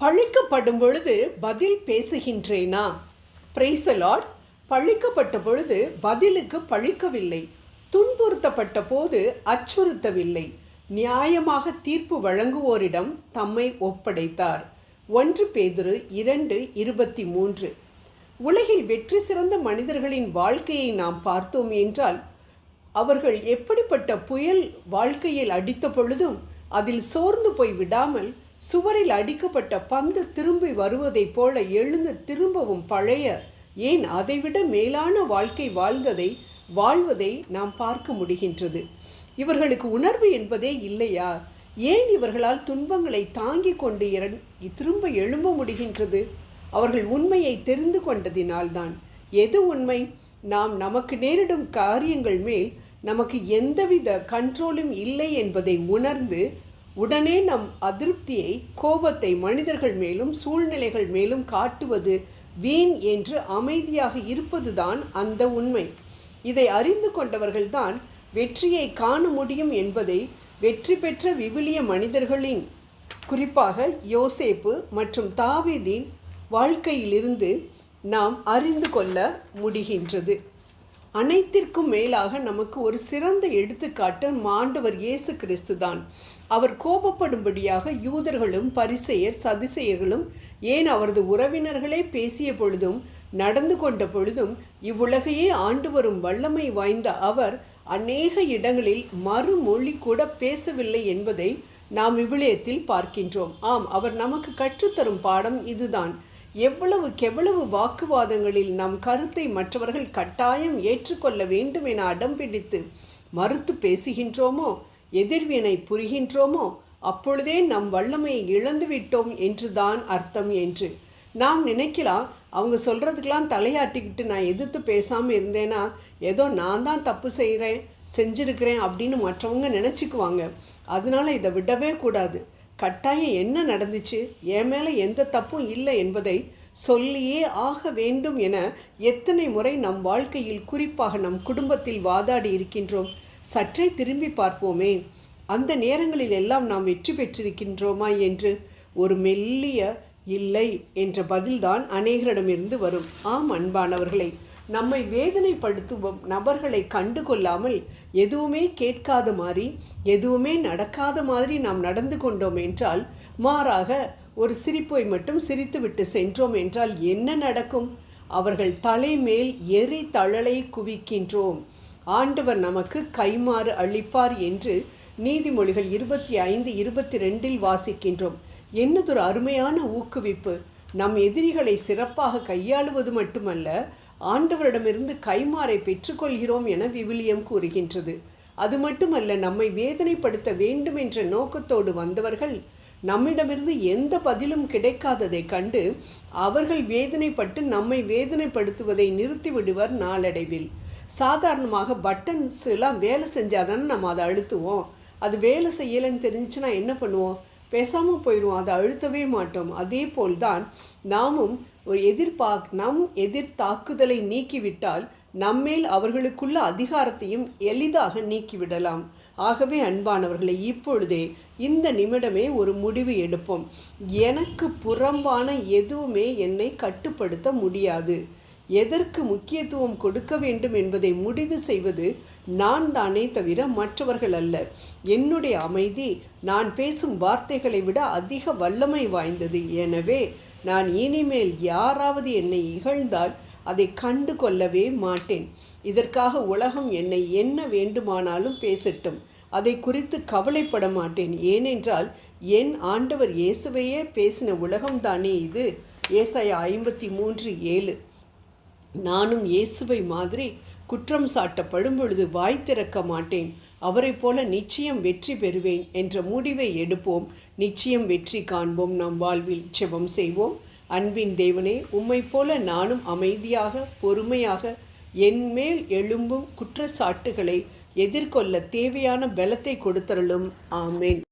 பழிக்கப்படும் பொழுது பதில் பேசுகின்றேனா? பிரைசலாட் பழிக்கப்பட்ட பொழுது பதிலுக்கு பழிக்கவில்லை. துன்புறுத்தப்பட்ட போது அச்சுறுத்தவில்லை. நியாயமாக தீர்ப்பு வழங்குவோரிடம் தம்மை ஒப்படைத்தார். ஒன்று பேதுரு இரண்டு இருபத்தி மூன்று. உலகில் வெற்றி சிறந்த மனிதர்களின் வாழ்க்கையை நாம் பார்த்தோம் என்றால் அவர்கள் எப்படிப்பட்ட புயல் வாழ்க்கையில் அடித்த பொழுதும் அதில் சோர்ந்து போய் விடாமல் சுவரில் அடிக்கப்பட்ட பந்து திரும்பி வருவதைப் போல எழுந்து திரும்பவும் பழைய ஏன் அதைவிட மேலான வாழ்க்கை வாழ்ந்ததை வாழ்வதை நாம் பார்க்க முடிகின்றது. இவர்களுக்கு உணர்வு என்பதே இல்லையா? ஏன் இவர்களால் துன்பங்களை தாங்கிக் கொண்டு இரண் திரும்ப எழும்ப முடிகின்றது? அவர்கள் உண்மையை தெரிந்து கொண்டதினால்தான். எது உண்மை? நாம் நமக்கு நேரிடும் காரியங்கள் மேல் நமக்கு எந்தவித கண்ட்ரோலும் இல்லை என்பதை உணர்ந்து உடனே நம் அதிருப்தியை கோபத்தை மனிதர்கள் மேலும் சூழ்நிலைகள் மேலும் காட்டுவது வீண் என்று அமைதியாக இருப்பதுதான் அந்த உண்மை. இதை அறிந்து கொண்டவர்கள்தான் வெற்றியை காண முடியும் என்பதை வெற்றி பெற்ற விவிலிய மனிதர்களின் குறிப்பாக யோசேப்பு மற்றும் தாவீதின் வாழ்க்கையிலிருந்து நாம் அறிந்து கொள்ள முடிகின்றது. அனைத்திற்கும் மேலாக நமக்கு ஒரு சிறந்த எடுத்துக்காட்டு மாண்டவர் இயேசு கிறிஸ்து தான் அவர் கோபப்படும்படியாக யூதர்களும் பரிசெயர் சதிசெயர்களும் ஏன் அவரது உறவினர்களே பேசிய பொழுதும் நடந்து கொண்ட பொழுதும் இவ்வுலகையே ஆண்டு வரும் வல்லமை வாய்ந்த அவர் அநேக இடங்களில் மறுமொழி கூட பேசவில்லை என்பதை நாம் விவிலியத்தில் பார்க்கின்றோம். ஆம் அவர் நமக்கு கற்றுத்தரும் பாடம் இதுதான். எவ்வளவுக்கெவ்வளவு வாக்குவாதங்களில் நம் கருத்தை மற்றவர்கள் கட்டாயம் ஏற்றுக்கொள்ள வேண்டும் என அடம் பிடித்து மறுத்து பேசுகின்றோமோ எதிர்வினை புரிகின்றோமோ அப்பொழுதே நம் வல்லமையை இழந்துவிட்டோம் என்றுதான் அர்த்தம் என்று. நாம் நினைக்கலாம் அவங்க சொல்கிறதுக்கெலாம் தலையாட்டிக்கிட்டு நான் எதிர்த்து பேசாமல் இருந்தேன்னா ஏதோ நான் தான் தப்பு செய்கிறேன் செஞ்சுருக்கிறேன் அப்படின்னு மற்றவங்க நினச்சிக்குவாங்க. அதனால இதை விடவே கூடாது. கட்டாயம் என்ன நடந்துச்சு? என் மேலே எந்த தப்பும் இல்லை என்பதை சொல்லியே ஆக வேண்டும் என எத்தனை முறை நம் வாழ்க்கையில் குறிப்பாக நம் குடும்பத்தில் வாதாடி இருக்கின்றோம். சற்றே திரும்பி பார்ப்போமே. அந்த நேரங்களில் எல்லாம் நாம் வெற்றி பெற்றிருக்கின்றோமா என்று ஒரு மெல்லிய இல்லை என்ற பதில்தான் அநேகரிடமிருந்து வரும். ஆம் அன்பானவர்களை. நம்மை வேதனைப்படுத்தும் நபர்களை கண்டு கொள்ளாமல் எதுவுமே கேட்காத மாதிரி எதுவுமே நடக்காத மாதிரி நாம் நடந்து கொண்டோம் என்றால் மாறாக ஒரு சிரிப்பை மட்டும் சிரித்துவிட்டு சென்றோம் என்றால் என்ன நடக்கும்? அவர்கள் தலைமேல் எரி தழலை குவிக்கின்றோம். ஆண்டவர் நமக்கு கைமாறு அளிப்பார் என்று நீதிமொழிகள் இருபத்தி ஐந்து இருபத்தி ரெண்டில் வாசிக்கின்றோம். என்னதொரு அருமையான ஊக்குவிப்பு! நம் எதிரிகளை சிறப்பாக கையாளுவது மட்டுமல்ல ஆண்டவரிடமிருந்து கைமாறை பெற்றுக்கொள்கிறோம் என விவிலியம் கூறுகின்றது. அது மட்டுமல்ல நம்மை வேதனைப்படுத்த வேண்டும் என்ற நோக்கத்தோடு வந்தவர்கள் நம்மிடமிருந்து எந்த பதிலும் கிடைக்காததை கண்டு அவர்கள் வேதனைப்பட்டு நம்மை வேதனைப்படுத்துவதை நிறுத்திவிடுவர் நாளடைவில். சாதாரணமாக பட்டன்ஸ் எல்லாம் வேலை செஞ்சாதானே நம்ம அதை அழுத்துவோம். அது வேலை செய்யலைன்னு தெரிஞ்சுன்னா என்ன பண்ணுவோம்? பேசாமல் போயிடுவோம். அதை அழுத்தவே மாட்டோம். அதே போல்தான் நாமும் ஒரு எதிர்பார்க் நம் எதிர் தாக்குதலை நீக்கிவிட்டால் நம்மேல் அவர்களுக்குள்ள அதிகாரத்தையும் எளிதாக நீக்கிவிடலாம். ஆகவே அன்பானவர்களை இப்பொழுதே இந்த நிமிடமே ஒரு முடிவு எடுப்போம். எனக்கு புறம்பான எதுவுமே என்னை கட்டுப்படுத்த முடியாது. எதற்கு முக்கியத்துவம் கொடுக்க வேண்டும் என்பதை முடிவு செய்வது நான் தானே தவிர மற்றவர்கள் அல்ல. என்னுடைய அமைதி நான் பேசும் வார்த்தைகளை விட அதிக வல்லமை வாய்ந்தது. எனவே நான் இனிமேல் யாராவது என்னை இகழ்ந்தால் அதை கண்டு கொள்ளவே மாட்டேன். இதற்காக உலகம் என்னை என்ன வேண்டுமானாலும் பேசட்டும். அதை குறித்து கவலைப்பட மாட்டேன். ஏனென்றால் என் ஆண்டவர் இயேசுவையே பேசின உலகம்தானே இது? ஏசாயா ஐம்பத்தி மூன்று ஏழு. நானும் இயேசுவை மாதிரி குற்றம் சாட்டப்படும் பொழுது வாய் திறக்க மாட்டேன். அவரை போல நிச்சயம் வெற்றி பெறுவேன் என்ற முடிவை எடுப்போம். நிச்சயம் வெற்றி காண்போம் நம் வாழ்வில். செபம் செய்வோம். அன்பின் தேவனே உம்மை போல நானும் அமைதியாக பொறுமையாக என்மேல் எழும்பும் குற்றச்சாட்டுகளை எதிர்கொள்ள தேவையான பலத்தை கொடுத்தருளும். ஆமேன்.